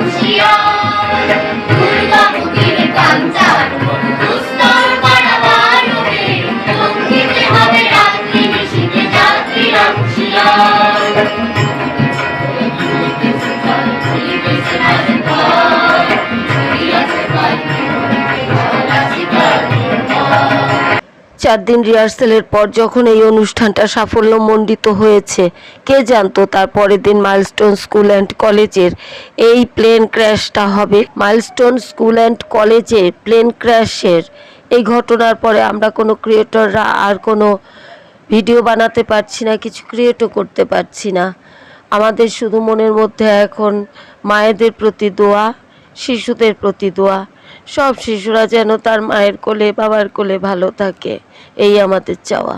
ンしよ。う চার দিন রিহার্সেলের পর যখন এই অনুষ্ঠানটা সাফল্যমণ্ডিত হয়েছে, কে জানতো তার পরের দিন মাইলস্টোন স্কুল অ্যান্ড কলেজের এই প্লেন ক্র্যাশটা হবে। মাইলস্টোন স্কুল অ্যান্ড কলেজে প্লেন ক্র্যাশের এই ঘটনার পরে আমরা কোনো ক্রিয়েটররা আর কোনো ভিডিও বানাতে পারছি না, কিছু ক্রিয়েটও করতে পারছি না। আমাদের শুধু মনের মধ্যে এখন মায়েদের প্রতি দোয়া, শিশুদের প্রতি দোয়া সব শিশুরা যেন তার মায়ের কোলে বাবার কোলে ভালো থাকে। এই আমাদের চাওয়া।